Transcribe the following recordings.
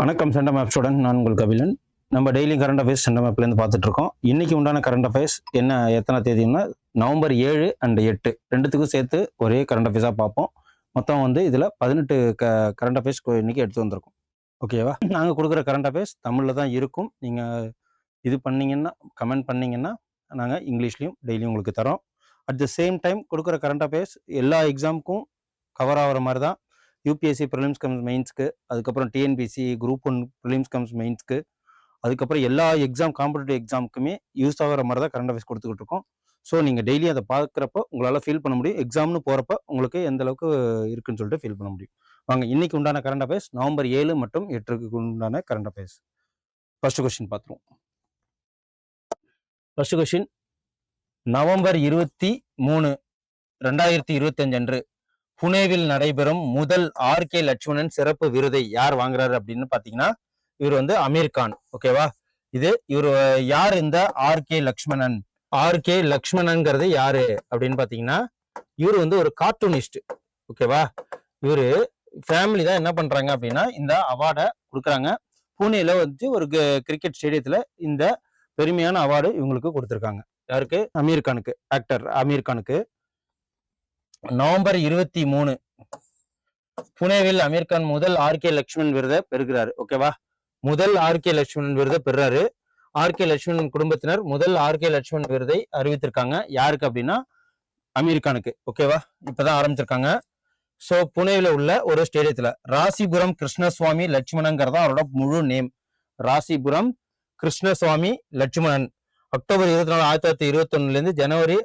வணக்கம் centre map student நான் உங்கள் கபிலன். நம்ம டெய்லி கரண்ட் அஃபேர்ஸ் சென்ட மேப்லேருந்து பார்த்துட்டு இருக்கோம் இன்னைக்கு உண்டான கரண்ட் அஃபேர்ஸ் என்ன எத்தனை தேதினா நவம்பர் ஏழு அண்ட் எட்டு. ரெண்டுத்துக்கும் சேர்த்து ஒரே கரண்ட் அஃபேர்ஸாக பார்ப்போம். மொத்தம் வந்து இதில் பதினெட்டு க கரண்ட் அஃபேர்ஸ் இன்னைக்கு எடுத்து வந்திருக்கோம். ஓகேவா நாங்கள் கொடுக்குற கரண்ட் அஃபேர்ஸ் தமிழில் தான் இருக்கும். நீங்கள் இது பண்ணீங்கன்னா கமெண்ட் பண்ணிங்கன்னா நாங்கள் இங்கிலீஷ்லையும் டெய்லியும் உங்களுக்கு தரோம். அட் த சேம் டைம் கொடுக்குற கரண்ட் அஃபேர்ஸ் எல்லா எக்ஸாமுக்கும் கவர் ஆகிற மாதிரி தான் யூபிஎஸ்சி ப்ரிலிம்ஸ் கம்ஸ் மெயின்ஸ்க்கு அதுக்கப்புறம் TNPSC group one prelims cum மெயின்ஸ்க்கு அதுக்கப்புறம் எல்லா எக்ஸாம் காம்படிட்டிவ் எக்ஸாமுக்குமே யூஸ் ஆகிற மாதிரி தான் கரண்ட் அஃபேர்ஸ் கொடுத்துக்கிட்டு இருக்கோம். ஸோ நீங்கள் டெய்லி அதை பார்க்குறப்ப உங்களால் ஃபீல் பண்ண முடியும். எக்ஸாம்னு போகிறப்ப உங்களுக்கு எந்த அளவுக்கு இருக்குன்னு சொல்லிட்டு ஃபீல் பண்ண முடியும். வாங்க இன்னைக்கு உண்டான கரண்ட் அஃபேர்ஸ் நவம்பர் ஏழு மற்றும் எட்டுக்கு உண்டான கரண்ட் அஃபேர்ஸ் ஃபர்ஸ்ட் கொஸ்டின் பார்த்துருவோம். ஃபர்ஸ்ட் கொஸ்டின் நவம்பர் இருபத்தி மூணு ரெண்டாயிரத்தி இருபத்தஞ்சு அன்று புனேவில் நடைபெறும் முதல் ஆர் கே லட்சுமணன் சிறப்பு விருதை யார் வாங்குறாரு அப்படின்னு பாத்தீங்கன்னா இவர் வந்து அமீர் கான். ஓகேவா இது இவர் யார் இந்த R K Lakshmanan R K லக்ஷ்மணன்ங்கிறது யாரு அப்படின்னு பாத்தீங்கன்னா இவர் வந்து ஒரு கார்ட்டூனிஸ்ட் ஓகேவா இவரு ஃபேமிலி தான் என்ன பண்றாங்க அப்படின்னா இந்த அவார்டை கொடுக்குறாங்க. புனேல வந்து ஒரு கிரிக்கெட் ஸ்டேடியத்துல இந்த பெருமையான அவார்டு இவங்களுக்கு கொடுத்துருக்காங்க. யாருக்கு? அமீர் கானுக்கு. ஆக்டர் அமீர் கானுக்கு. நவம்பர் இருபத்தி மூணு. புனேவில் அமீர்கான் முதல் ஆர் கே லட்சுமணன் விருதை பெறுகிறாரு. ஓகேவா முதல் ஆர் கே லட்சுமணன் விருதை பெறுறாரு ஆர் கே லட்சுமணன் குடும்பத்தினர் முதல் ஆர் கே லட்சுமணன் விருதை அறிவித்திருக்காங்க. யாருக்கு அப்படின்னா? அமீர்கானுக்கு ஓகேவா இப்பதான் ஆரம்பிச்சிருக்காங்க. சோ புனேவில் உள்ள ஒரு ஸ்டேடியத்துல ராசிபுரம் கிருஷ்ணசுவாமி லட்சுமணங்கிறதா அவரோட முழு நேம் ராசிபுரம் கிருஷ்ணசுவாமி லட்சுமணன். அக்டோபர் இருபத்தி நாலு ஆயிரத்தி தொள்ளாயிரத்தி இருபத்தி ஒண்ணுல ஜனவரி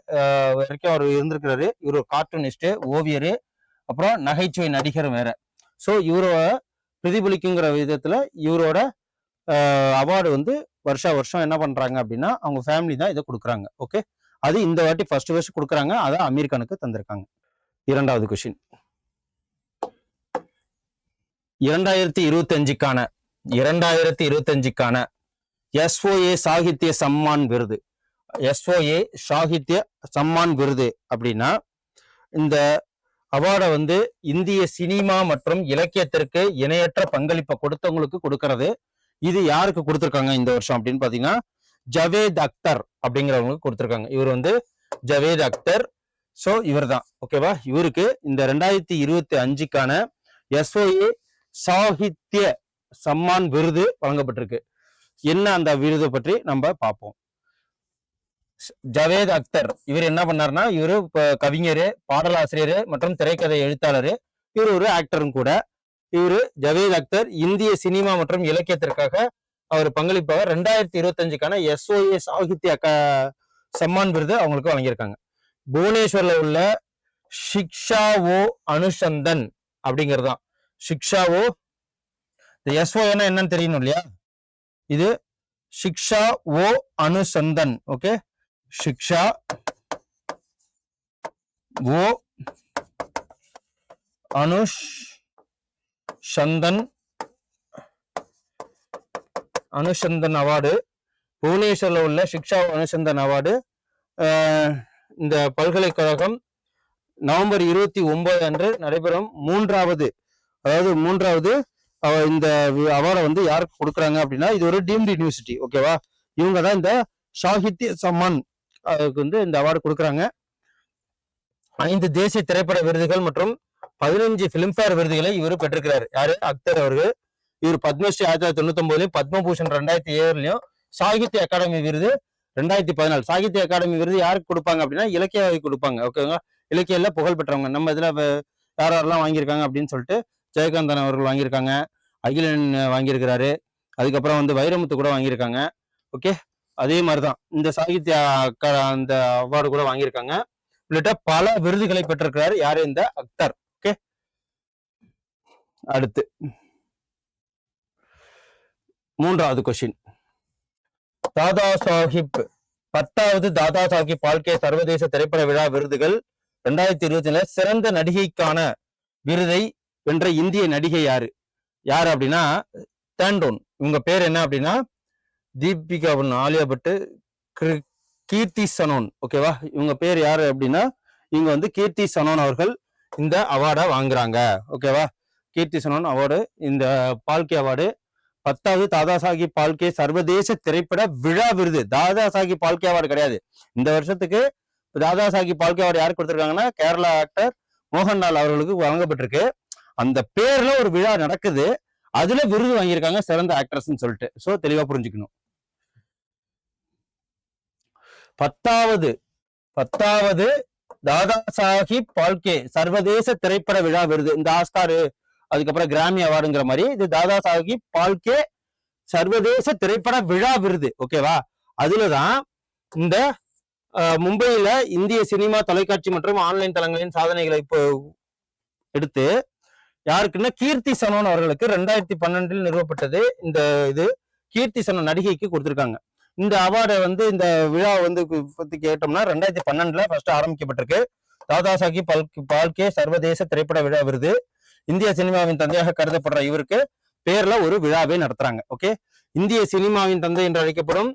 வரைக்கும் அவர் இருந்திருக்கிறாரு. இவர் கார்ட்டூனிஸ்ட்டு கார்ட்டூனிஸ்ட் ஓவியர் அப்புறம் நகைச்சுவை நடிகர் வேற. ஸோ இவரோட பிரதிபலிக்குங்கிற விதத்துல இவரோட அவார்டு வந்து வருஷா வருஷம் என்ன பண்றாங்க அப்படின்னா அவங்க ஃபேமிலி தான் இதை கொடுக்குறாங்க. ஓகே அது இந்த வாட்டி ஃபர்ஸ்ட் ஃபர்ஸ்ட் கொடுக்குறாங்க. அதை அமீர்கானுக்கு தந்திருக்காங்க. இரண்டாவது கொஷின் இரண்டாயிரத்தி இருபத்தஞ்சுக்கான இரண்டாயிரத்தி இருபத்தஞ்சுக்கான எஸ்ஓஏ சாகித்ய சம்மான் விருது. எஸ்ஓஏ சாகித்ய சம்மான் விருது அப்படின்னா இந்த அவார்டை வந்து இந்திய சினிமா மற்றும் இலக்கியத்திற்கு இணையற்ற பங்களிப்பை கொடுத்தவங்களுக்கு கொடுக்கறது. இது யாருக்கு கொடுத்துருக்காங்க இந்த வருஷம் அப்படின்னு பாத்தீங்கன்னா ஜவேத் அக்தர் அப்படிங்கிறவங்களுக்கு கொடுத்துருக்காங்க. இவர் வந்து ஜவேத் அக்தர். ஸோ இவர் தான் ஓகேவா இவருக்கு இந்த ரெண்டாயிரத்தி இருபத்தி அஞ்சுக்கான எஸ்ஓஏ சாகித்ய சம்மான் விருது வழங்கப்பட்டிருக்கு. என்ன அந்த விருதை பற்றி நம்ம பார்ப்போம். ஜவேத் அக்தர் இவர் என்ன பண்ணாருன்னா இவரு கவிஞர் பாடலாசிரியர் மற்றும் திரைக்கதை எழுத்தாளர். இவர் ஒரு ஆக்டரும் கூட. இவரு ஜவேத் அக்தர் இந்திய சினிமா மற்றும் இலக்கியத்திற்காக அவர் பங்களிப்பாக ரெண்டாயிரத்தி இருபத்தஞ்சுக்கான எஸ்ஓஏ சாகித்ய அக்கா சம்மான் விருது அவங்களுக்கு வழங்கியிருக்காங்க. புவனேஸ்வர்ல உள்ள ஷிக்ஷா ஓ அனுசந்தன் அப்படிங்கிறதுதான். ஷிக்ஷா ஓ இந்த எஸ்ஓஏனா என்னன்னு தெரியணும் இல்லையா? இது சிக்ஷா ஓ அனுசந்தன் ஓகே சிக்ஷா ஓ அனுஷந்தன் அனுசந்தன் அவார்டு. புவனேஸ்வரில் உள்ள சிக்ஷா அனுசந்தன் அவார்டு. இந்த பல்கலைக்கழகம் நவம்பர் இருபத்தி ஒன்பது அன்று நடைபெறும் மூன்றாவது அதாவது மூன்றாவது இந்த அவார்டை வந்து யாருக்கு கொடுக்குறாங்க அப்படின்னா இது ஒரு டீம்டு யூனிவர்சிட்டி ஓகேவா இவங்க தான் இந்த சாகித்ய சம்மான் வந்து இந்த அவார்டு கொடுக்குறாங்க. ஐந்து தேசிய திரைப்பட விருதுகள் மற்றும் பதினஞ்சு பிலிம்பேர் விருதுகளை இவர் பெற்றிருக்கிறார். யாரு? அக்தர் அவர்கள். இவர் பத்மஸ்ரீ ஆயிரத்தி தொள்ளாயிரத்தி தொண்ணூத்தி ஒன்பதுலயும் பத்மபூஷன் ரெண்டாயிரத்தி ஏழுலயும் சாகித்ய அகாடமி விருது ரெண்டாயிரத்தி பதினாலு. சாகித்ய அகாடமி விருது யாருக்கு கொடுப்பாங்க அப்படின்னா இலக்கியவாதி கொடுப்பாங்க ஓகேங்களா இலக்கியில புகழ் பெற்றவங்க. நம்ம இதுல யார் யாரெல்லாம் வாங்கியிருக்காங்க அப்படின்னு சொல்லிட்டு ஜெயகாந்தன் அவர்கள் வாங்கியிருக்காங்க. அகிலன் வாங்கியிருக்கிறாரு. அதுக்கப்புறம் வந்து வைரமுத்து கூட வாங்கியிருக்காங்க. ஓகே? அதே மாதிரி தான் இந்த சாகித்ய அந்த அவார்டு கூட வாங்கியிருக்காங்க. உள்ளிட்ட பல விருதுகளை பெற்றிருக்கிறார் யாரு? இந்த அக்தர். ஓகே? அடுத்து. மூன்றாவது கொஸ்டின் தாதா சாஹிப் பத்தாவது தாதா சாஹிப் பால்கே சர்வதேச திரைப்பட விழா விருதுகள் ரெண்டாயிரத்தி இருபத்தி சிறந்த நடிகைக்கான விருதை வென்ற இந்திய நடிகை யாரு? யார் அப்படின்னா தேண்டோன். இவங்க பேர் என்ன அப்படின்னா தீபிகா பன்னு, ஆலியா பட்டு கிரு- கீர்த்தி சனோன். ஓகேவா இவங்க பேர் யாரு அப்படின்னா இவங்க வந்து கீர்த்தி சனோன் அவர்கள் இந்த அவார்டை வாங்குறாங்க. ஓகேவா கீர்த்தி சனோன் அவார்டு இந்த பால்கே அவார்டு பத்தாவது தாதா சாஹிப் பால்கே சர்வதேச திரைப்பட விழா விருது. தாதா சாஹிப் பால்கே அவார்டு கிடையாது. இந்த வருஷத்துக்கு தாதா சாஹிப் பால்கே அவார்டு யாருக்கு கொடுத்துருக்காங்கன்னா கேரளா ஆக்டர் மோகன்லால் அவர்களுக்கு வழங்கப்பட்டிருக்கு. அந்த பேர்ல ஒரு விழா நடக்குது. அதுல விருது வாங்கியிருக்காங்க சிறந்த ஆக்ட்ரஸ்ன்னு சொல்லிட்டு. சோ தெளிவா புரிஞ்சுக்கணும். பத்தாவது பத்தாவது தாதா சாஹிப் பால்கே சர்வதேச திரைப்பட விழா விருது. இந்த ஆஸ்காரு அதுக்கப்புறம் கிராமி அவார்டுங்கிற மாதிரி இது தாதா சாஹிப் பால்கே சர்வதேச திரைப்பட விழா விருது. ஓகேவா அதுலதான் இந்த மும்பையில இந்திய சினிமா தொலைக்காட்சி மற்றும் ஆன்லைன் தளங்களின் சாதனைகளை இப்போ எடுத்து யாருக்குன்னா கீர்த்தி சனோன் அவர்களுக்கு ரெண்டாயிரத்தி பன்னெண்டில் நிறுவப்பட்டது இந்த இது. கீர்த்தி சனோன் நடிகைக்கு கொடுத்திருக்காங்க. இந்த அவார்டை வந்து இந்த விழா வந்து பத்தி கேட்டோம்னா ரெண்டாயிரத்தி பன்னெண்டுல ஃபர்ஸ்ட் ஆரம்பிக்கப்பட்டிருக்கு. தாதா சாஹிப் பால்கே பால்கே சர்வதேச திரைப்பட விழா விருது. இந்திய சினிமாவின் தந்தையாக கருதப்படுற இவருக்கு பேர்ல ஒரு விழாவே நடத்துறாங்க. ஓகே? இந்திய சினிமாவின் தந்தை என்று அழைக்கப்படும்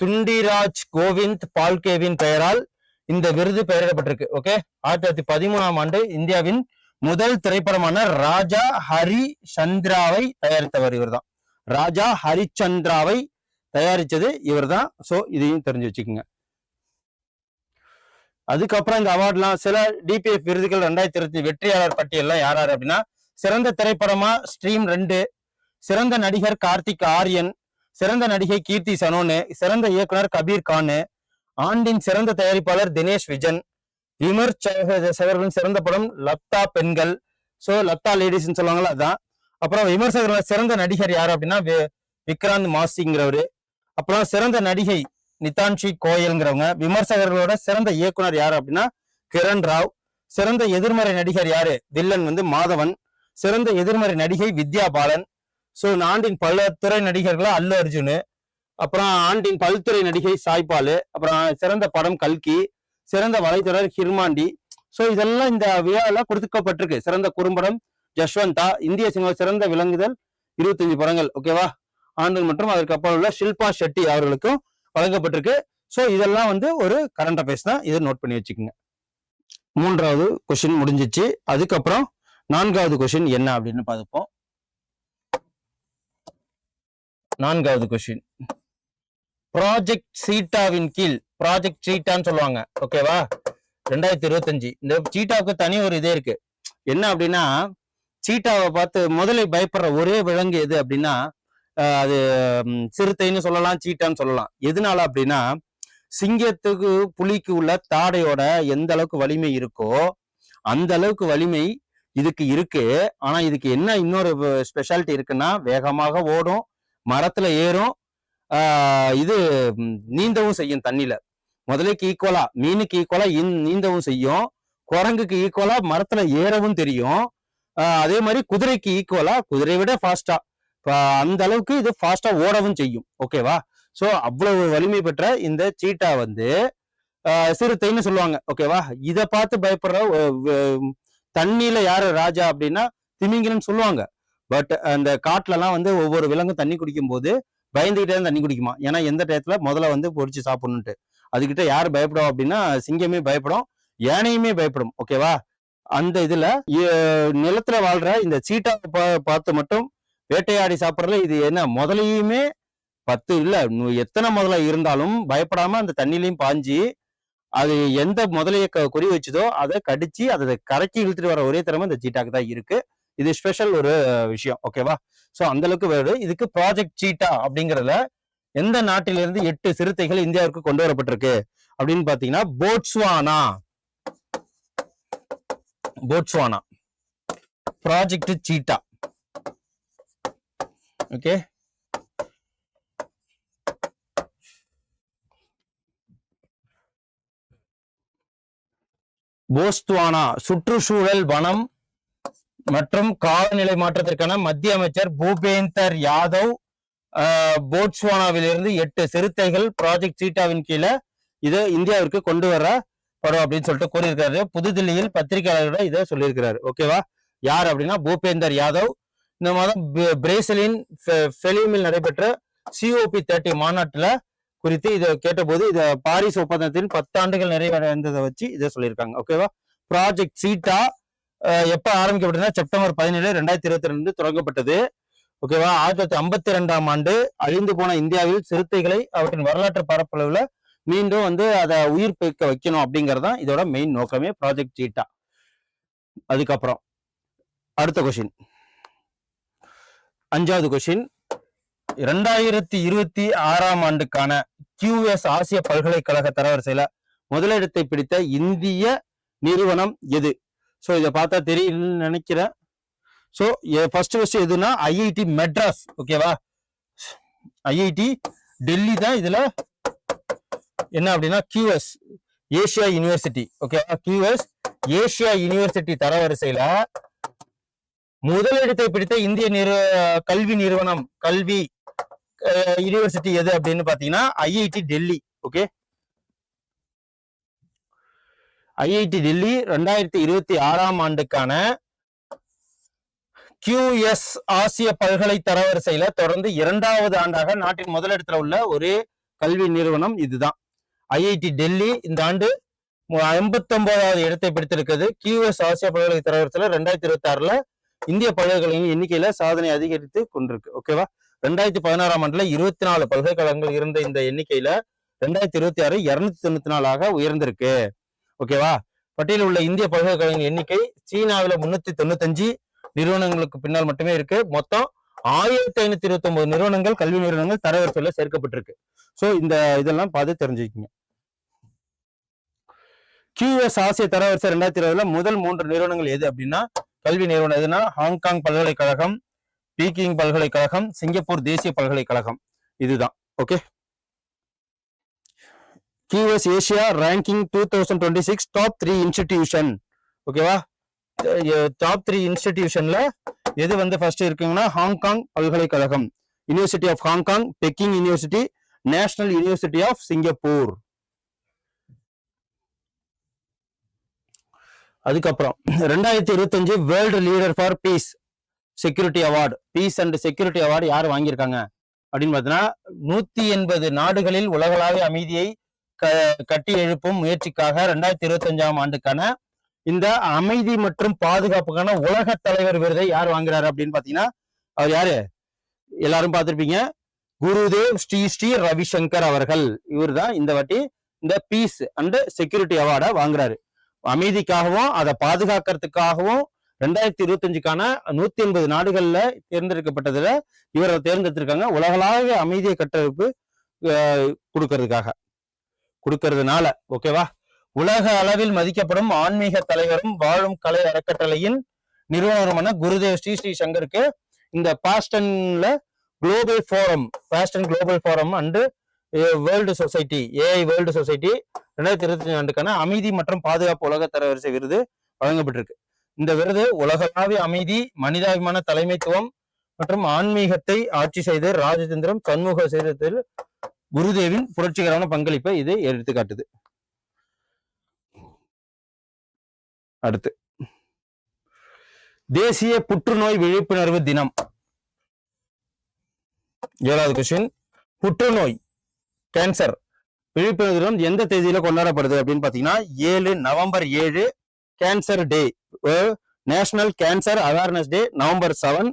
துண்டிராஜ் கோவிந்த் பால்கேவின் பெயரால் இந்த விருது பெயரிடப்பட்டிருக்கு. ஓகே? ஆயிரத்தி தொள்ளாயிரத்தி பதிமூணாம் ஆண்டு இந்தியாவின் முதல் திரைப்படமான ராஜா ஹரி சந்திராவை தயாரித்தவர் இவர்தான். ராஜா ஹரிச்சந்திராவை தயாரிச்சது இவர்தான். சோ இதையும் தெரிஞ்சு வச்சுக்கோங்க. அதுக்கப்புறம் இந்த அவார்ட்லாம் சில டிபிஎஃப் விருதுகள் ரெண்டாயிரத்தி இருபத்தி வெற்றியாளர் பட்டியல்லாம் யார் யார் அப்படின்னா சிறந்த திரைப்படமா ஸ்ட்ரீம் ரெண்டு சிறந்த நடிகர் கார்த்திக் ஆரியன் சிறந்த நடிகை கீர்த்தி சனோனு சிறந்த இயக்குனர் கபீர் கானு ஆண்டின் சிறந்த தயாரிப்பாளர் தினேஷ் விஜன் விமர்சகர்களின் சிறந்த படம் லத்தா பெண்கள். ஸோ லத்தா லேடிஸ்ன்னு சொல்லுவாங்களா அதான். அப்புறம் விமர்சகர்கள் சிறந்த நடிகர் யார் அப்படின்னா வி- விக்ராந்த் மாசிங்கிறவர். அப்புறம் சிறந்த நடிகை நிதான்ஷி கோயல்ங்கிறவங்க. விமர்சகர்களோட சிறந்த இயக்குனர் யார் அப்படின்னா கிரண் ராவ். சிறந்த எதிர்மறை நடிகர் யாரு? வில்லன் வந்து மாதவன். சிறந்த எதிர்மறை நடிகை வித்யா பாலன். ஸோ ஆண்டின் பல துறை நடிகர்களா அல்லு அர்ஜுனு. அப்புறம் ஆண்டின் பல்துறை நடிகை சாய்பாலு. அப்புறம் சிறந்த படம் கல்கி. சிறந்த வலைத்தொடர் ஹிர்மாண்டி. ஸோ இதெல்லாம் இந்த விழாவில் கொடுத்துக்கப்பட்டிருக்கு சிறந்த குறும்படம் ஜஷ்வந்தா இந்திய சினிமா சிறந்த விலங்குதல் இருபத்தஞ்சு படங்கள். ஓகேவா ஆண்டு மற்றும் அதற்கு அப்புறம் உள்ள ஷில்பா ஷெட்டி அவர்களுக்கும் வழங்கப்பட்டிருக்கு. ஸோ இதெல்லாம் வந்து ஒரு கரண்ட் அஃபேர்ஸ் தான். இதை நோட் பண்ணி வச்சுக்கோங்க. மூன்றாவது கொஷின் முடிஞ்சிச்சு. அதுக்கப்புறம் நான்காவது கொஷின் என்ன அப்படின்னு பார்த்துப்போம். நான்காவது கொஷின் ப்ராஜெக்ட் சீட்டாவின் கீழ் ப்ராஜெக்ட் சீட்டான்னு சொல்லுவாங்க. ஓகேவா ரெண்டாயிரத்தி இருபத்தஞ்சு. இந்த சீட்டாவுக்கு தனி ஒரு இதே இருக்கு. என்ன அப்படின்னா சீட்டாவை பார்த்து முதலில் பயப்படுற ஒரே விலங்கு எது அப்படின்னா அது சிறுத்தைன்னு சொல்லலாம் சீட்டான்னு சொல்லலாம். எதனால அப்படின்னா சிங்கத்துக்கு புலிக்கு உள்ள தாடையோட எந்த அளவுக்கு வலிமை இருக்கோ அந்த அளவுக்கு வலிமை இதுக்கு இருக்கு. ஆனா இதுக்கு என்ன இன்னொரு ஸ்பெஷாலிட்டி இருக்குன்னா வேகமாக ஓடும் மரத்துல ஏறும் இது நீந்தவும் செய்யும் தண்ணியில. முதலைக்கு ஈக்குவலா மீனுக்கு ஈக்குவலா நீந்தவும் செய்யும். குரங்குக்கு ஈக்குவலா மரத்துல ஏறவும் தெரியும். அதே மாதிரி குதிரைக்கு ஈக்குவலா குதிரையை விட ஃபாஸ்டா அந்த அளவுக்கு இது ஃபாஸ்டா ஓடவும் செய்யும். ஓகேவா சோ அவ்வளவு வலிமை பெற்ற இந்த சீட்டா வந்து சிறுத்தைன்னு சொல்லுவாங்க. ஓகேவா இதை பார்த்து பயப்படுற தண்ணியில யாரு ராஜா அப்படின்னா திமிங்கலன்னு சொல்லுவாங்க. பட் அந்த காட்டுல எல்லாம் வந்து ஒவ்வொரு விலங்கும் தண்ணி குடிக்கும் போது பயந்துகிட்டே தான் தண்ணி குடிக்குமா? ஏன்னா எந்த டயத்துல? முதல்ல வந்து பொறிச்சு சாப்பிடணுன்ட்டு. அதுகிட்ட யார் பயப்படும் அப்படின்னா சிங்கமே பயப்படும் யானையுமே பயப்படும். ஓகேவா அந்த இதுல நிலத்துல வாழ்ற இந்த சீட்டா பார்த்து மட்டும் வேட்டையாடி சாப்பிடறதுல இது என்ன? முதலையுமே பத்து இல்ல. எத்தனை முதல்ல இருந்தாலும் பயப்படாம அந்த தண்ணிலையும் பாஞ்சு அது எந்த முதலைய க- குறி வச்சுதோ அதை கடிச்சு அதை கரைச்சி இழுத்துட்டு வர ஒரே திறமை இந்த சீட்டாக்கு தான் இருக்கு. இது ஸ்பெஷல் ஒரு விஷயம் ஓகேவா ஸோ அந்த அளவுக்கு வேறு இதுக்கு ப்ராஜெக்ட் சீட்டா அப்படிங்கிறதுல எந்த நாட்டிலிருந்து எட்டு சிறுத்தைகள் இந்தியாவிற்கு கொண்டு வரப்பட்டிருக்கு? அப்படின்னு பாத்தீங்கன்னா Botswana Botswana project cheetah okay Botswana சுற்றுச்சூழல் வனம் மற்றும் காலநிலை மாற்றத்திற்கான மத்திய அமைச்சர் பூபேந்தர் யாதவ் போட்ஸ்வானாவிலிருந்து எட்டு சிறுத்தைகள் ப்ராஜெக்ட் சீட்டாவின் கீழே இதை இந்தியாவிற்கு கொண்டு வர படும் அப்படின்னு சொல்லிட்டு கூறியிருக்காரு புதுதில்லியில் பத்திரிகையாளர்களிடம் இதை சொல்லியிருக்கிறாரு. ஓகேவா யார் அப்படின்னா பூபேந்தர் யாதவ். இந்த மாதம் பிரேசிலின் ஃபெ- ஃபெலிமில் நடைபெற்ற சிஓபி தேர்ட்டி மாநாட்டில் குறித்து இதை கேட்டபோது இதை பாரிஸ் ஒப்பந்தத்தின் பத்தாண்டுகள் நிறைவடைந்ததை வச்சு இதை சொல்லியிருக்காங்க. ஓகேவா ப்ராஜெக்ட் சீட்டா எப்போ ஆரம்பிக்கப்பட்டதுன்னா செப்டம்பர் பதினேழு ரெண்டாயிரத்தி இருபத்தி ரெண்டு தொடங்கப்பட்டது. ஓகேவா ஆயிரத்தி தொள்ளாயிரத்தி ஐம்பத்தி ரெண்டாம் ஆண்டு அழிந்து போன இந்தியாவில் சிறுத்தைகளை அவற்றின் வரலாற்று பரப்பளவுல மீண்டும் வந்து அதை உயிர்ப்பிக்க வைக்கணும் அப்படிங்கறதான் இதோட மெயின் நோக்கமே ப்ராஜெக்ட் சீட்டா அதுக்கப்புறம் அடுத்த கொஷின் அஞ்சாவது கொஷின் இரண்டாயிரத்தி இருபத்தி ஆறாம் ஆண்டுக்கான கியூஎஸ் ஆசிய பல்கலைக்கழக தரவரிசையில முதலிடத்தை பிடித்த இந்திய நிறுவனம் எது? ஸோ இதை பார்த்தா தெரியும்னு நினைக்கிறேன். ஸோ ஃபர்ஸ்ட் ஃபர்ஸ்ட் எதுனா ஐஐடி மெட்ராஸ் ஓகேவா ஐஐடி டெல்லி தான் இதில் என்ன அப்படின்னா கியூஎஸ் ஏசியா யூனிவர்சிட்டி ஓகேவா கியூஎஸ் ஏசியா யூனிவர்சிட்டி தரவரிசையில் முதலிடத்தை பிடித்த இந்திய நிறு கல்வி நிறுவனம் கல்வி யூனிவர்சிட்டி எது அப்படின்னு பார்த்தீங்கன்னா IIT Delhi okay IIT Delhi ரெண்டாயிரத்தி இருபத்தி ஆறாம் ஆண்டுக்கான கியூஎஸ் ஆசிய பல்கலை தரவரிசையில தொடர்ந்து இரண்டாவது ஆண்டாக நாட்டின் முதலிடத்துல உள்ள ஒரே கல்வி நிறுவனம் இதுதான். ஐஐடி டெல்லி இந்த ஆண்டு எண்பத்தி ஒன்பதாவது இடத்தை பிடித்திருக்கிறது. கியூஎஸ் ஆசிய பல்கலை தரவரிசையில ரெண்டாயிரத்தி இருபத்தி ஆறுல இந்திய பல்கலைக்கழகங்களின் எண்ணிக்கையில சாதனை அதிகரித்து கொண்டிருக்கு. ஓகேவா ரெண்டாயிரத்தி பதினாறாம் ஆண்டுல இருபத்தி நாலு பல்கலைக்கழகங்கள் இருந்த இந்த எண்ணிக்கையில ரெண்டாயிரத்தி இருபத்தி ஆறு இருநூத்தி தொண்ணூத்தி நாலாக உயர்ந்திருக்கு. ஓகேவா பட்டியலில் உள்ள இந்திய பல்கலைக்கழகங்களின் எண்ணிக்கை சீனாவில் முன்னூத்தி தொண்ணூத்தஞ்சு நிறுவனங்களுக்கு பின்னால் மட்டுமே இருக்கு. மொத்தம் ஆயிரத்தி ஐநூத்தி இருபத்தி ஒன்பது நிறுவனங்கள் கல்வி நிறுவனங்கள் தரவரிசையில சேர்க்கப்பட்டிருக்கு. ஸோ இந்த இதெல்லாம் பார்த்து தெரிஞ்சுக்கிங்க. கியூஎஸ் ஆசிய தரவரிசை ரெண்டாயிரத்தி இருபதுல முதல் மூன்று நிறுவனங்கள் எது அப்படின்னா கல்வி நிறுவனம் எதுனா ஹாங்காங் பல்கலைக்கழகம் பீக்கிங் பல்கலைக்கழகம் சிங்கப்பூர் தேசிய பல்கலைக்கழகம். இதுதான். Okay QS Asia ranking two thousand twenty six top three institution ஓகேவா டாப் த்ரீ இன்ஸ்டிடியூஷன்ல எது வந்து ஃபர்ஸ்ட் இருக்குங்கன்னா ஹாங்காங் பல்கலைக்கழகம். University of Hong Kong Peking university national university of Singapore அதுக்கப்புறம் ரெண்டாயிரத்தி இருபத்தஞ்சு world leader for peace security award peace and security award யார் வாங்கியிருக்காங்க? அப்படின்னு பார்த்தீங்கன்னா நூத்தி எண்பது நாடுகளில் உலகளாவிய அமைதியை கட்டி எழுப்பும் முயற்சிக்காக ரெண்டாயிரத்தி இருபத்தஞ்சாம் ஆண்டுக்கான இந்த அமைதி மற்றும் பாதுகாப்புக்கான உலக தலைவர் விருதை யார் வாங்குறாரு அப்படின்னு பாத்தீங்கன்னா அவர் யாரு? எல்லாரும் பார்த்திருப்பீங்க. குருதேவ் ஸ்ரீ ஸ்ரீ ரவிசங்கர் அவர்கள். இவர் தான் இந்த வாட்டி இந்த பீஸ் அண்ட் செக்யூரிட்டி அவார்டை வாங்குறாரு. அமைதிக்காகவும் அதை பாதுகாக்கிறதுக்காகவும் ரெண்டாயிரத்தி இருபத்தஞ்சுக்கான நூத்தி எண்பது நாடுகள்ல தேர்ந்தெடுக்கப்பட்டதுல இவரை தேர்ந்தெடுத்திருக்காங்க. உலகளாவிய அமைதியை கட்டமைப்பு கொடுக்கறதுக்காக. கொடுக்கறதுனால ஓகேவா உலக அளவில் மதிக்கப்படும் ஆன்மீக தலைவரும் வாழும் கலை அறக்கட்டளையின் நிறுவனருமான குருதேவ் ஸ்ரீ ஸ்ரீ சங்கருக்கு இந்த பாஸ்டன்ல global forum Boston global forum and world society AI world society ரெண்டாயிரத்தி இருபத்தி ஆண்டுக்கான அமைதி மற்றும் பாதுகாப்பு உலக தரவரிசை விருது வழங்கப்பட்டிருக்கு. இந்த விருது உலகளாவிய அமைதி மனிதாபிமான தலைமைத்துவம் மற்றும் ஆன்மீகத்தை ஆட்சி செய்து ராஜதந்திரம் சண்முக சீரத்தில் குருதேவின் புரட்சிகரமான பங்களிப்பை இது எடுத்துக்காட்டுது. அடுத்து. தேசிய புற்றுநோய் விழிப்புணர்வு தினம். ஏழாவது கொஸ்டின் புற்றுநோய் கேன்சர் விழிப்புணர்வு தினம் எந்த தேதியில கொண்டாடப்படுது அப்படின்னு பாத்தீங்கன்னா ஏழு நவம்பர் ஏழு cancer day national cancer awareness day November seven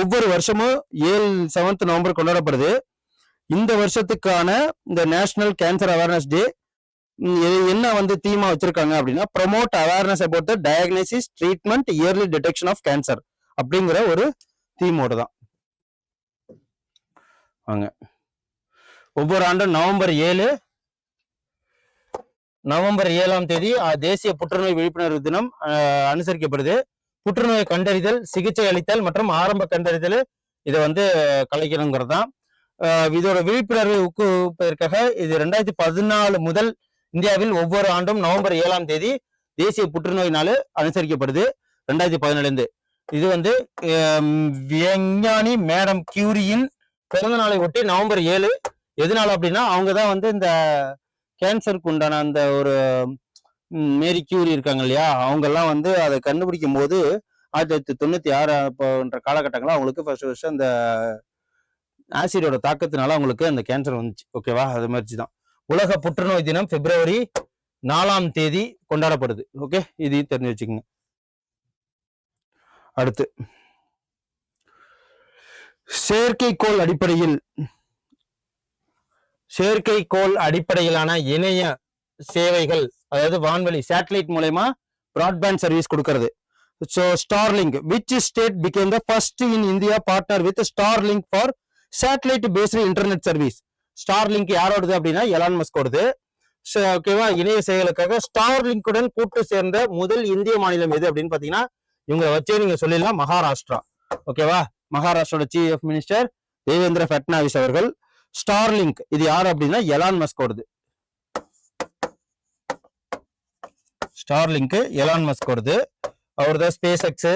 ஒவ்வொரு வருஷமும் ஏழு செவன்த் நவம்பர் கொண்டாடப்படுது. இந்த வருஷத்துக்கான இந்த நேஷனல் கேன்சர் அவேர்னஸ் டே என்ன வந்து தீமா வச்சிருக்காங்க அப்படின்னா promote awareness about the treatment early detection of cancer அப்படிங்கிற ஒரு தீமோடு தான். வாங்க. ஒவ்வொரு ஆண்டும் நவம்பர் ஏழு நவம்பர் ஏழாம் தேதி தேசிய புற்றுநோய் விழிப்புணர்வு தினம் அனுசரிக்கப்படுது. புற்றுநோயை கண்டறிதல் சிகிச்சை அளித்தல் மற்றும் ஆரம்ப கண்டறிதல் இதை வந்து கலைக்கணுங்கிறது தான். இதோட விழிப்புணர்வை ஊக்குவிப்பதற்காக இது ரெண்டாயிரத்தி பதினாலு முதல் இந்தியாவில் ஒவ்வொரு ஆண்டும் நவம்பர் ஏழாம் தேதி தேசிய புற்றுநோய் நாள் அனுசரிக்கப்படுது ரெண்டாயிரத்தி பதினேழுந்து இது வந்து விஞ்ஞானி மேடம் கியூரியின் பிறந்த நாளை ஒட்டி நவம்பர் ஏழு. எதனால அப்படின்னா அவங்க தான் வந்து இந்த கேன்சருக்கு உண்டான அந்த ஒரு மேரி கியூரி இருக்காங்க இல்லையா? அவங்கெல்லாம் வந்து அதை கண்டுபிடிக்கும் போது ஆயிரத்தி தொள்ளாயிரத்தி தொண்ணூத்தி ஆறு போன்ற காலகட்டங்களில் அவங்களுக்கு ஃபர்ஸ்ட் ஃபர்ஸ்ட் அந்த ஆசிடோட தாக்கத்தினால அவங்களுக்கு அந்த கேன்சர் வந்துச்சு. ஓகேவா அது மாதிரி தான் உலக புற்றுநோய் தினம் பிப்ரவரி நாலாம் தேதி கொண்டாடப்படுது. ஓகே இதையும் தெரிஞ்சு வச்சுக்கோங்க. அடுத்து. செயற்கைக்கோள் அடிப்படையில் செயற்கைக்கோள் அடிப்படையிலான இணைய சேவைகள் அதாவது வான்வெளி சேட்டலைட் மூலயமா பிராட்பேண்ட் சர்வீஸ் கொடுக்கறது. So Starlink which state became the first in India partner with Starlink for satellite based internet service Starlink யாரோடது அப்படின்னா எலான் மஸ்கோடது ஓகேவா இணைய செயலுக்காக ஸ்டார் லிங்குடன் கூட்டு சேர்ந்த முதல் இந்திய மாநிலம் எது அப்படின்னு பாத்தீங்கன்னா இவங்களை வச்சே நீங்க சொல்லிடலாம். மகாராஷ்டிரா. ஓகேவா மகாராஷ்டிரோட சீஃப் மினிஸ்டர் தேவேந்திர ஃபட்னாவிஸ் அவர்கள். ஸ்டார்லிங்க் இது யார் அப்படின்னா எலான் மஸ்கோடது ஸ்டார்லிங்க் எலான் மஸ்கோடது அவர் தான் ஸ்பேஸ் எக்ஸு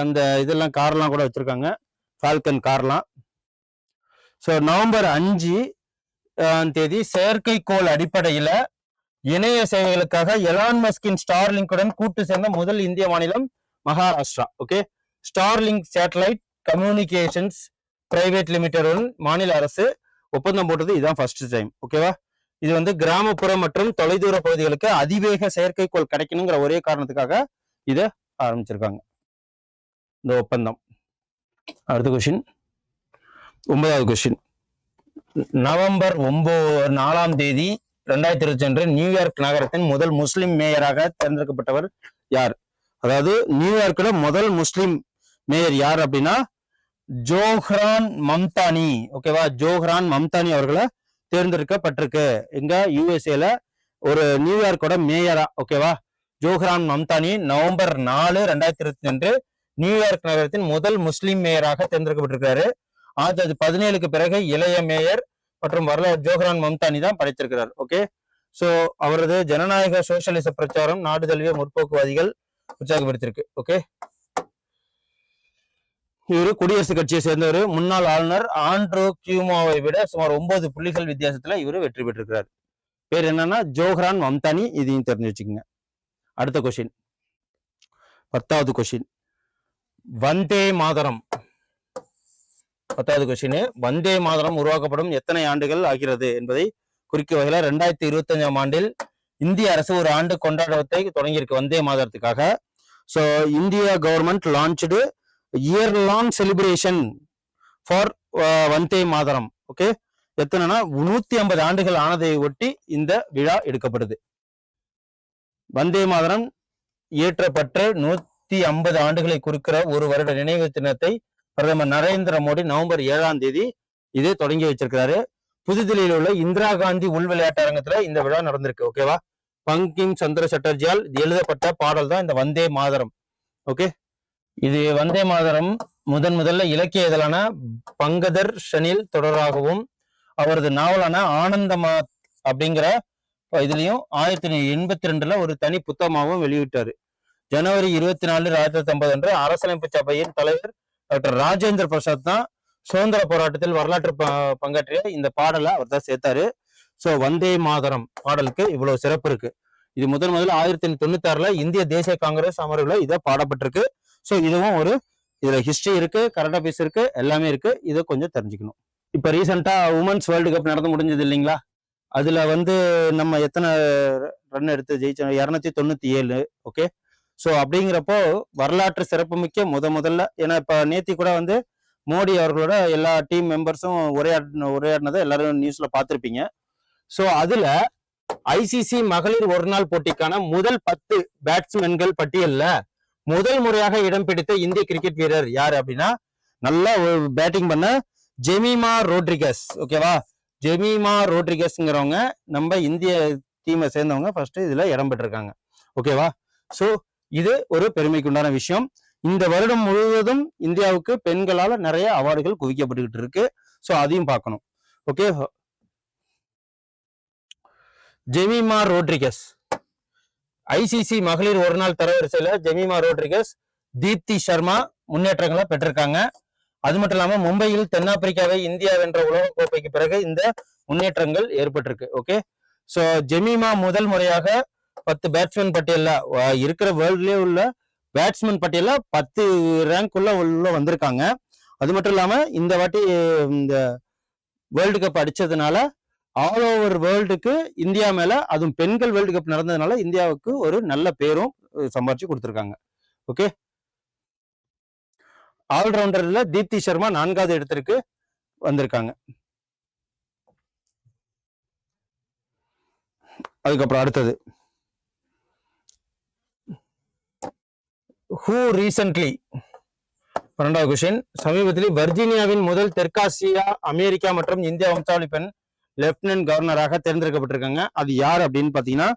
அந்த இதெல்லாம் கார்லாம் கூட வச்சிருக்காங்க. ஃபால்கன் கார்லாம் ஸோ நவம்பர் அஞ்சு தேதி செயற்கைக்கோள் அடிப்படையில் இணைய சேவைகளுக்காக எலான் மஸ்கின் ஸ்டார்லிங்குடன் கூட்டு சேர்ந்த முதல் இந்திய மாநிலம் Maharashtra. Okay Starlink satellite communications private லிமிடெடுடன் மாநில அரசு ஒப்பந்தம் போட்டது இதுதான் ஃபர்ஸ்ட் டைம் ஓகேவா இது வந்து கிராமப்புற மற்றும் தொலைதூர பகுதிகளுக்கு அதிவேக செயற்கைக்கோள் கிடைக்கணுங்கிற ஒரே காரணத்துக்காக இதை ஆரம்பிச்சிருக்காங்க. இந்த ஒப்பந்தம். அடுத்த கொஷின் ஒன்பதாவது கொஸ்டின் நவம்பர் ஒன்போ நாலாம் தேதி ரெண்டாயிரத்தி இருபத்தி அன்று நியூயார்க் நகரத்தின் முதல் முஸ்லிம் மேயராக தேர்ந்தெடுக்கப்பட்டவர் யார்? அதாவது நியூயார்க்கில் முதல் முஸ்லிம் மேயர் யார் அப்படின்னா ஜோஹ்ரான் மம்தானி. ஓகேவா ஜோஹ்ரான் மம்தானி அவர்களை தேர்ந்தெடுக்கப்பட்டிருக்கு. எங்க யூஎஸ்ஏல ஒரு நியூயார்க்கோட மேயரா ஓகேவா ஜோஹ்ரான் மம்தானி நவம்பர் நாலு ரெண்டாயிரத்தி இருபத்தி அன்று நியூயார்க் நகரத்தின் முதல் முஸ்லிம் மேயராக தேர்ந்தெடுக்கப்பட்டிருக்காரு. ஆயிரத்தி தொள்ளாயிரத்தி பதினேழுக்கு பிறகு இளைய மேயர் மற்றும் வரலாறு ஜோஹரான் மம்தானி தான் படைத்திருக்கிறார். ஓகே சோ அவரது ஜனநாயக சோசியலிச பிரச்சாரம் நாடு தழுவிய முற்போக்குவாதிகள் உற்சாகப்படுத்தியிருக்கு. ஓகே இவரு குடியரசுக் கட்சியை சேர்ந்தவர். முன்னாள் ஆளுநர் ஆண்ட்ரோ கியூமாவை விட சுமார் ஒன்பது புள்ளிகள் வித்தியாசத்துல இவர் வெற்றி பெற்றிருக்கிறார். பேர் என்னன்னா ஜோஹரான் மம்தானி. இதையும் தெரிஞ்சு வச்சுக்கோங்க. அடுத்த கொஷின் பத்தாவது கொஷின் வந்தே மாதரம். பத்தாவது கொஸ்டின் வந்தே மாதரம் உருவாக்கப்படும் எத்தனை ஆண்டுகள் ஆகிறது? என்பதை குறிக்க வகையில் ரெண்டாயிரத்தி இருபத்தி அஞ்சாம் ஆண்டில் இந்திய அரசு ஒரு ஆண்டு கொண்டாட்டத்தை தொடங்கியிருக்கு வந்தே மாதரத்துக்காக. So India government launch year long celebration for Vande Mataram. Okay எத்தனைனா நூத்தி ஐம்பது ஆண்டுகள் ஆனதை ஒட்டி இந்த விழா எடுக்கப்படுது. வந்தே மாதரம் இயற்றப்பட்ட நூத்தி ஐம்பது ஆண்டுகளை குறிக்கிற ஒரு வருட நினைவு தினத்தை பிரதமர் நரேந்திர மோடி நவம்பர் ஏழாம் தேதி இது தொடங்கி வச்சிருக்கிறாரு. புதுதில்லியில் உள்ள இந்திரா காந்தி உள் விளையாட்டு அரங்கத்துல இந்த விழா நடந்திருக்கு. ஓகேவா பங்கிம் சந்திர சட்டர்ஜியால் எழுதப்பட்ட பாடல் தான் இந்த வந்தே மாதரம். ஓகே இது வந்தே மாதரம் முதன் முதல்ல இலக்கிய இதழான பங்கதர் ஷனில் தொடராகவும் அவரது நாவலான ஆனந்தமா அப்படிங்கிற இதுலயும் ஆயிரத்தி எண்பத்தி ரெண்டுல ஒரு தனி புத்தகமாகவும் வெளியிட்டாரு. ஜனவரி இருபத்தி நாலு ஆயிரத்தி தொள்ளாயிரத்தி ஐம்பது அன்று அரசியலமைப்பு சபையின் தலைவர் டாக்டர் ராஜேந்திர பிரசாத் தான் சுதந்திர போராட்டத்தில் வரலாற்று ப- பங்காற்றிய இந்த பாடலை அவர் தான் சேர்த்தாரு. ஸோ வந்தே மாதரம் பாடலுக்கு இவ்வளவு சிறப்பு இருக்கு. இது முதன் முதல்ல ஆயிரத்தி எண்ணூத்தி தொண்ணூத்தி ஆறுல இந்திய தேசிய காங்கிரஸ் அமர்வுல இதை பாடப்பட்டிருக்கு. ஸோ இதுவும் ஒரு இதுல ஹிஸ்டரி இருக்கு கரண்ட் அஃபேர்ஸ் இருக்கு எல்லாமே இருக்கு. இதை கொஞ்சம் தெரிஞ்சுக்கணும். இப்ப ரீசெண்டா உமன்ஸ் வேர்ல்டு கப் நடந்து முடிஞ்சது இல்லைங்களா? அதுல வந்து நம்ம எத்தனை ரன் எடுத்து ஜெயிச்சோம்? இரநூத்தி தொண்ணூத்தி ஏழு ஓகே ஸோ அப்படிங்கிறப்போ வரலாற்று சிறப்புமிக்க முத முதல்ல ஏன்னா இப்போ நேத்தி கூட வந்து மோடி அவர்களோட எல்லா டீம் மெம்பர்ஸும் உரையாடின உரையாடினதை எல்லாரும் நியூஸ்ல பார்த்துருப்பீங்க. ஸோ அதுல ஐசிசி மகளிர் ஒரு நாள் போட்டிக்கான முதல் பத்து பேட்ஸ்மேன்கள் பட்டியல்ல முதல் முறையாக இடம் பிடித்த இந்திய கிரிக்கெட் வீரர் யார் அப்படின்னா நல்லா பேட்டிங் பண்ண ஜெமிமா ரோட்ரிகஸ் ஓகேவா ஜெமிமா ரோட்ரிகஸ்ங்கிறவங்க நம்ம இந்திய டீமை சேர்ந்தவங்க ஃபர்ஸ்ட் இதுல இடம் பெற்றிருக்காங்க ஓகேவா ஸோ இது ஒரு பெருமைக்குண்டான விஷயம். இந்த வருடம் முழுவதும் இந்தியாவுக்கு பெண்களால நிறைய அவார்டுகள் குவிக்கப்பட்டுக்கிட்டு இருக்கு. ஸோ அதையும் பார்க்கணும். Okay Jemimah Rodrigues. ஐசிசி மகளிர் ஒரு நாள் தரவரிசையில ஜெமிமா ரோட்ரிகஸ் தீப்தி சர்மா முன்னேற்றங்களை பெற்றிருக்காங்க. அது மட்டும் இல்லாம மும்பையில் தென்னாப்பிரிக்காவை இந்தியா வென்ற உலக கோப்பைக்கு பிறகு இந்த முன்னேற்றங்கள் ஏற்பட்டிருக்கு. ஓகே சோ ஜெமிமா முதல் முறையாக பத்து பேட்ஸ்மேன் பட்டியலில் இருக்கிற வேர்ல்ட்லயே உள்ள பேட்ஸ்மேன் பட்டியலில் பத்து ரேங்க் உள்ள உள்ள வந்திருக்காங்க. அது மட்டும் இல்லாமல் இந்த வாட்டி இந்த வேர்ல்டு கப் அடித்ததுனால ஆல் ஓவர் வேர்ல்டுக்கு இந்தியா மேலே அதுவும் பெண்கள் வேர்ல்டு கப் நடந்ததுனால இந்தியாவுக்கு ஒரு நல்ல பேரும் சம்பாரிச்சு கொடுத்துருக்காங்க. ஓகே ஆல்ரவுண்டரில் தீப்தி சர்மா நான்காவது இடத்திற்கு வந்திருக்காங்க. அதுக்கப்புறம் அடுத்தது. ஹூ ரீசன்ட்லி பன்னெண்டாவது கொஸ்டின் சமீபத்தில் வர்ஜீனியாவின் முதல் தெற்காசியா அமெரிக்கா மற்றும் இந்தியா வம்சாவளி பெண் லெப்டினன்ட் கவர்னராக தேர்ந்தெடுக்கப்பட்டிருக்காங்க. அது யார் அப்படின்னு பார்த்தீங்கன்னா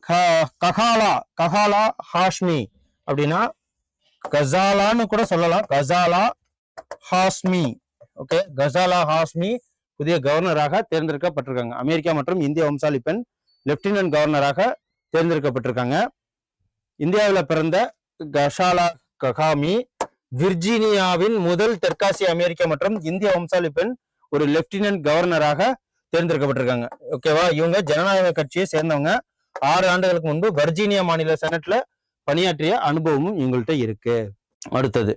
க- ககாலா ககாலா ஹாஷ்மி அப்படின்னா கசாலான்னு கூட சொல்லலாம். கசாலா ஹாஸ்மி ஓகே கசாலா ஹாஸ்மி புதிய கவர்னராக தேர்ந்தெடுக்கப்பட்டிருக்காங்க. அமெரிக்கா மற்றும் இந்திய வம்சாலி பெண் லெப்டினன்ட் கவர்னராக தேர்ந்தெடுக்கப்பட்டிருக்காங்க. இந்தியாவில் பிறந்த கஷாலா ககாமி விர்ஜீனியாவின் முதல் தெற்காசிய அமெரிக்கா மற்றும் இந்திய வம்சாவளி பெண் ஒரு லெப்டினன்ட் கவர்னராக தேர்ந்தெடுக்கப்பட்டிருக்காங்க. ஓகேவா இவங்க ஜனநாயக கட்சியை சேர்ந்தவங்க. ஆறு ஆண்டுகளுக்கு முன்பு வர்ஜீனியா மாநில செனட்ல பணியாற்றிய அனுபவமும் இவங்கள்ட்ட இருக்கு. அடுத்தது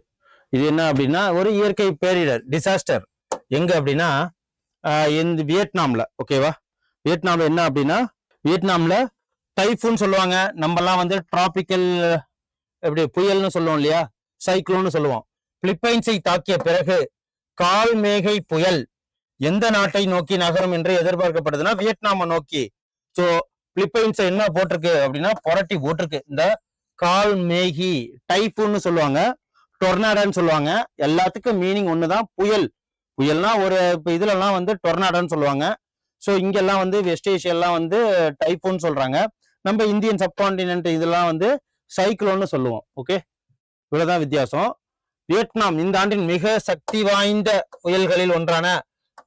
இது என்ன அப்படின்னா ஒரு இயற்கை பேரிடர் டிசாஸ்டர் எங்க அப்படின்னா இந்த வியட்நாம்ல. ஓகேவா வியட்நாம்ல என்ன அப்படின்னா வியட்நாம்ல டைஃபூன் சொல்லுவாங்க. நம்மலாம் வந்து டிராபிக்கல் எப்படி புயல்னு சொல்லுவோம் இல்லையா? சைக்ளோன்னு சொல்லுவோம். பிலிப்பைன்ஸை தாக்கிய பிறகு கால் மேகை புயல் எந்த நாட்டை நோக்கி நகரும் என்று எதிர்பார்க்கப்படுதுன்னா வியட்நாமை நோக்கி. ஸோ பிலிப்பைன்ஸ் என்ன போட்டிருக்கு அப்படின்னா புரட்டி போட்டிருக்கு. இந்த கால் மேகி டைஃபூன்னு சொல்லுவாங்க. டொர்னாடான்னு சொல்லுவாங்க. எல்லாத்துக்கும் மீனிங் ஒன்று தான் புயல். புயல்னா ஒரு இப்போ இதுலலாம் வந்து டொர்னாடான்னு சொல்லுவாங்க. ஸோ இங்கெல்லாம் வந்து வெஸ்ட் ஏஷியெல்லாம் வந்து டைஃபூன் சொல்கிறாங்க நம்ம இந்தியன் சப்கான்டினென்ட் இதெல்லாம் வந்து சைக்ளோன்னு சொல்லுவோம் ஓகே இவ்வளவுதான் வித்தியாசம். வியட்நாம் இந்த ஆண்டின் மிக சக்தி வாய்ந்த புயல்களில் ஒன்றான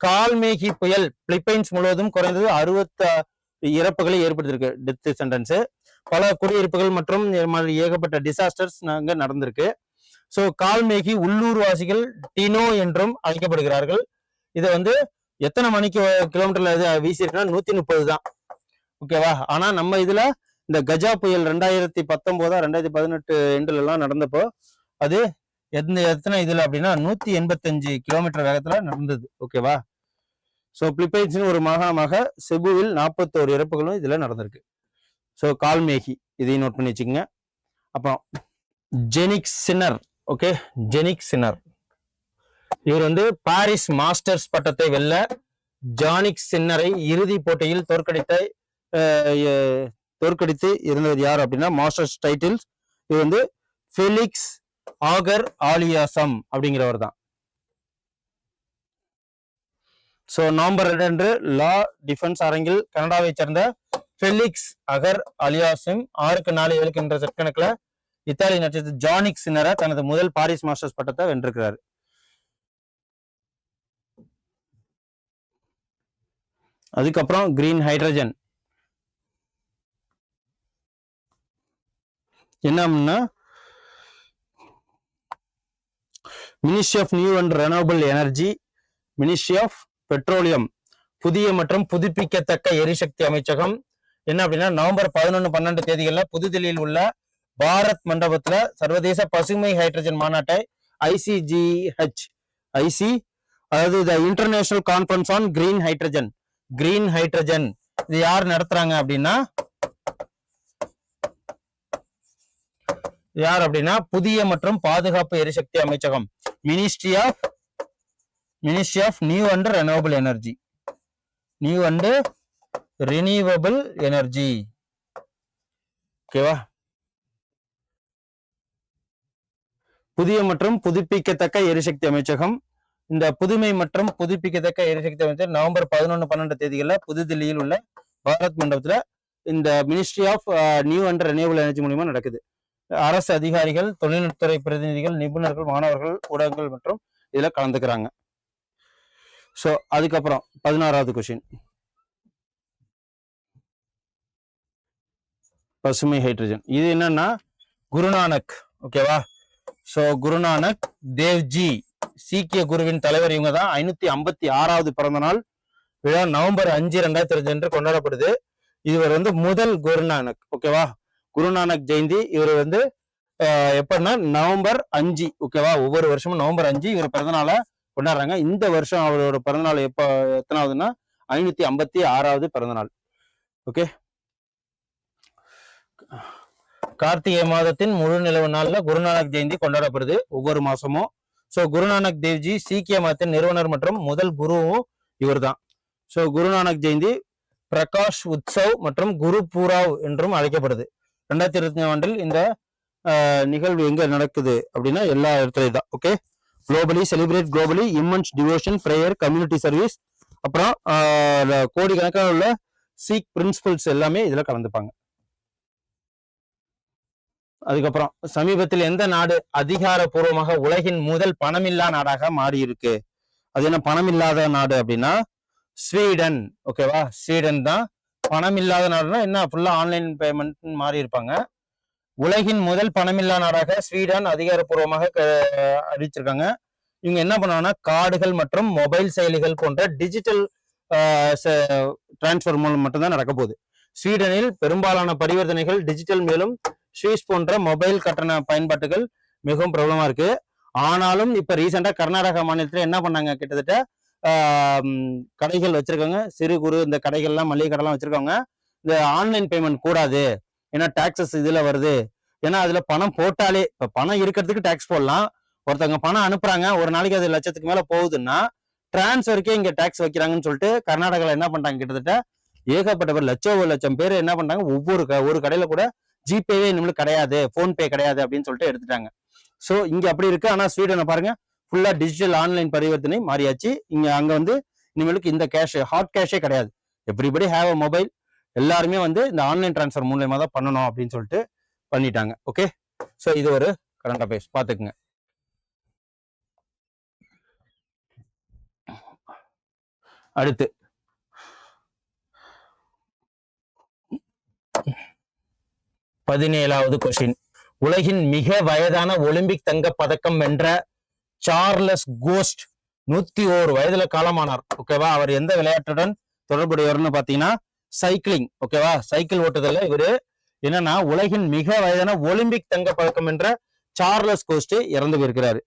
கால்மேகி புயல் பிலிப்பைன்ஸ் முழுவதும் குறைந்தது அறுபத்த இறப்புகளை ஏற்படுத்தியிருக்கு டெத் சென்டென்ஸ் பல குடியிருப்புகள் மற்றும் மாதிரி ஏகப்பட்ட டிசாஸ்டர்ஸ் அங்கே நடந்திருக்கு. ஸோ கால்மேகி உள்ளூர்வாசிகள் டினோ என்றும் அழைக்கப்படுகிறார்கள். இதை வந்து எத்தனை மணிக்கு கிலோமீட்டர்ல வீசியிருக்குன்னா நூத்தி முப்பது தான். ஓகேவா ஆனா நம்ம இதுல இந்த கஜா புயல் ரெண்டாயிரத்தி பத்தொன்பதா ரெண்டாயிரத்தி பதினெட்டு எண்டுல எல்லாம் நடந்தப்போ அது எந்த எத்தனை இதுல அப்படின்னா நூத்தி எண்பத்தஞ்சு கிலோமீட்டர் வேகத்துல நடந்தது. ஓகேவா ஸோ பிலிப்பைன்ஸின் ஒரு மாகாணமாக செபுவில் நாற்பத்தோரு இறப்புகளும் இதுல நடந்திருக்கு. ஸோ கால்மேகி இதையும் நோட் பண்ணி வச்சுக்கோங்க. அப்புறம் Jannik Sinner okay Jannik Sinner இவர் வந்து பாரிஸ் மாஸ்டர்ஸ் பட்டத்தை வெல்ல ஜானிக் சின்னரை இறுதி போட்டியில் தோற்கடித்த தோற்கடித்து இருந்தவர் யார் அப்படின்னா மாஸ்டர்ஸ் டைட்டில்ஸ். இது வந்து ஃபெலிக்ஸ் ஆகர் ஆலியாசம் அப்படிங்கிறவர் தான். ஸோ நவம்பர் ரெண்டு அன்று லா டிஃபென்ஸ் அரங்கில் கனடாவை சேர்ந்த ஃபெலிக்ஸ் அகர் அலியாசிம் ஆறுக்கு நாலு ஏழுக்கு என்ற செட்கணக்கில் இத்தாலி நட்சத்திர ஜானிக் சின்னரை தனது முதல் பாரிஸ் மாஸ்டர்ஸ் பட்டத்தை வென்றிருக்கிறார். அதுக்கப்புறம் கிரீன் ஹைட்ரஜன் என்ன ministry of new and renewable energy ministry of petroleum புதிய மற்றும் புதுப்பிக்கத்தக்க எரிசக்தி அமைச்சகம். என்ன அப்படின்னா நவம்பர் பதினொன்று பன்னெண்டு தேதிகளில் புதுதில்லியில் உள்ள பாரத் மண்டபத்தில் சர்வதேச பசுமை ஹைட்ரஜன் மாநாட்டை ஐசிஜிஹெச் ஐசி அதாவது the international conference on green hydrogen green hydrogen இது யார் நடத்துறாங்க அப்படின்னா யார் அப்படின்னா புதிய மற்றும் பாதுகாப்பு எரிசக்தி அமைச்சகம். Ministry of ministry of new and renewable energy new and renewable energy ஓகேவா புதிய மற்றும் புதுப்பிக்கத்தக்க எரிசக்தி அமைச்சகம். இந்த புதுமை மற்றும் புதுப்பிக்கத்தக்க எரிசக்தி அமைச்சர் நவம்பர் பதினொன்று பன்னெண்டு தேதிகளில் புதுதில்லியில் உள்ள பாரத் மண்டபத்துல இந்த ministry of new and renewable energy மூலியமா நடக்குது. அரசு அதிகாரிகள் தொழில்நுட்பத்துறை பிரதிநிதிகள் நிபுணர்கள் மாணவர்கள் ஊடகங்கள் மற்றும் இதில் கலந்துக்கிறாங்க. ஸோ அதுக்கப்புறம் பதினாறாவது கொஷின் பசுமை ஹைட்ரஜன் இது என்னன்னா குருநானக். ஓகேவா ஸோ குருநானக் தேவ்ஜி சீக்கிய குருவின் தலைவர் இவங்க தான் ஐநூத்தி ஐம்பத்தி ஆறாவது பிறந்த நாள் விழா நவம்பர் அஞ்சு ரெண்டாயிரத்தி அஞ்சு என்று கொண்டாடப்படுது. இவர் வந்து முதல் குருநானக். ஓகேவா குருநானக் ஜெயந்தி இவர் வந்து எப்படின்னா நவம்பர் அஞ்சு ஓகேவா ஒவ்வொரு வருஷமும் நவம்பர் அஞ்சு இவர் பிறந்தநாளை கொண்டாடுறாங்க. இந்த வருஷம் அவரோட பிறந்தநாள் எப்போ எத்தனாவதுன்னா ஐநூத்தி ஐம்பத்தி ஆறாவது பிறந்தநாள். ஓகே கார்த்திகை மாதத்தின் முழு நிலவு நாளில் குருநானக் ஜெயந்தி கொண்டாடப்படுது ஒவ்வொரு மாசமும். ஸோ குருநானக் தேவ்ஜி சீக்கிய மதத்தின் நிறுவனர் மற்றும் முதல் குருவும் இவர்தான். ஸோ குருநானக் ஜெயந்தி பிரகாஷ் உத்சவ் மற்றும் குரு பூராவ் என்றும் அழைக்கப்படுது. ரெண்டாயிரத்தி இருபத்தி ஆண்டில் இந்த ஆஹ், நிகழ்வு எங்க நடக்குது அப்படின்னா எல்லா இடத்துலயும் தான் okay globally celebrate globally immerse devotion prayer community service அப்புறம் கோடிக்கணக்கான உள்ள சீக் பிரின்சிபல்ஸ் எல்லாமே இதுல கலந்துப்பாங்க. அதுக்கப்புறம் சமீபத்தில் எந்த நாடு அதிகாரப்பூர்வமாக உலகின் முதல் பணமில்லா நாடாக மாறி இருக்கு அது என்ன பணம் இல்லாத நாடு அப்படின்னா ஸ்வீடன் ஓகேவா ஸ்வீடன் தான் பணம் இல்லாத நாடுனா என்ன ஃபுல்லாக ஆன்லைன் பேமெண்ட் மாறி இருப்பாங்க உலகின் முதல் பணமில்லா நாடாக ஸ்வீடன் அதிகாரப்பூர்வமாக அறிவிச்சிருக்காங்க. இவங்க என்ன பண்ணுவாங்கன்னா கார்டுகள் மற்றும் மொபைல் செயலிகள் போன்ற டிஜிட்டல் டிரான்ஸ்ஃபர் மூலம் மட்டும்தான் நடக்க போகுது. ஸ்வீடனில் பெரும்பாலான பரிவர்த்தனைகள் டிஜிட்டல் மேலும் ஸ்வீஸ் போன்ற மொபைல் கட்டண பயன்பாட்டுகள் மிகவும் பிரபலமாக இருக்கு. ஆனாலும் இப்போ ரீசெண்டாக கர்நாடகா மாநிலத்தில் என்ன பண்ணாங்க? கிட்டத்தட்ட கடைகள் வச்சுருக்காங்க. சிறு குறு இந்த கடைகள்லாம் மளிகை கடைலாம் வச்சுருக்கோங்க. இந்த ஆன்லைன் பேமெண்ட் கூடாது. ஏன்னா டாக்ஸஸ் இதில் வருது. ஏன்னா அதில் பணம் போட்டாலே இப்போ பணம் இருக்கிறதுக்கு டேக்ஸ் போடலாம். ஒருத்தவங்க பணம் அனுப்புகிறாங்க ஒரு நாளைக்கு அது லட்சத்துக்கு மேலே போகுதுன்னா டிரான்ஸ்ஃபருக்கே இங்கே டேக்ஸ் வைக்கிறாங்கன்னு சொல்லிட்டு கர்நாடகாவில் என்ன பண்ணுறாங்க கிட்டத்தட்ட ஏகப்பட்ட பேர் லட்சம் ஒரு லட்சம் பேர் என்ன பண்ணுறாங்க ஒவ்வொரு க- ஒரு கடையில் கூட ஜிபேவே நம்மளுக்கு கிடையாது. ஃபோன்பே கிடையாது அப்படின்னு சொல்லிட்டு எடுத்துட்டாங்க. ஸோ இங்கே அப்படி இருக்குது ஆனால் ஸ்வீடனை பாருங்கள் ஃபுல்லா டிஜிட்டல் ஆன்லைன் பரிவர்த்தனை மாறியாச்சு. இங்க அங்க வந்து இனிமேலுக்கு இந்த கேஷ் ஹாட் கேஷே கிடையாது. எவ்ரிபடி ஹேவ் அ மொபைல் எல்லாருமே வந்து இந்த ஆன்லைன் டிரான்ஸ்ஃபர் மூலயமா தான் பண்ணணும் அப்படின்னு சொல்லிட்டு பண்ணிட்டாங்க. ஓகே ஸோ இது ஒரு கரண்ட் அஃபேர்ஸ் பார்த்துக்குங்க. அடுத்து. பதினேழாவது கொஸ்டின் உலகின் மிக வயதான ஒலிம்பிக் தங்க பதக்கம் வென்ற சார்லஸ் கோஸ்ட் நூத்தி ஓரு வயதுல காலமானார். ஓகேவா அவர் எந்த விளையாட்டுடன் தொடர்புடையவர்னு பாத்தீங்கன்னா சைக்கிளிங் ஓகேவா சைக்கிள் ஓட்டுதல்ல இவரு. என்னன்னா உலகின் மிக வயதான ஒலிம்பிக் தங்க பழக்கம் என்ற சார்லஸ் கோஸ்ட் இறந்து போயிருக்கிறாரு.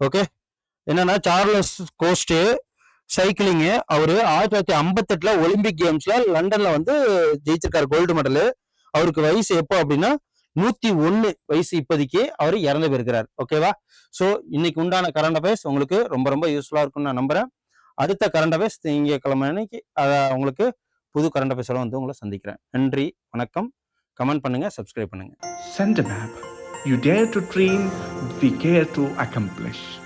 ஓகே என்னன்னா சார்லஸ் கோஸ்ட் சைக்கிளிங்கு அவரு ஆயிரத்தி தொள்ளாயிரத்தி ஐம்பத்தி எட்டுல ஒலிம்பிக் கேம்ஸ்ல லண்டன்ல வந்து ஜெயிச்சிருக்காரு கோல்டு மெடலு அவருக்கு வயசு எப்போ அப்படின்னா நூத்தி ஒன்னு வயசு இப்போதைக்கு அவர் இறந்து போயிருக்கிறார். ஓகேவா ஸோ இன்னைக்கு உண்டான கரண்ட் அஃபேர்ஸ் உங்களுக்கு ரொம்ப ரொம்ப யூஸ்ஃபுல்லாக இருக்கும்னு நான் நம்புறேன். அடுத்த கரண்ட் அஃபேர்ஸ் திங்கக்கிழமை அன்னைக்கு அதை உங்களுக்கு புது கரண்ட் அஃபேர்ஸோட வந்து உங்களை சந்திக்கிறேன். நன்றி வணக்கம். கமெண்ட் பண்ணுங்க சப்ஸ்கிரைப் பண்ணுங்க. Send a you You dare to dream, we care to accomplish.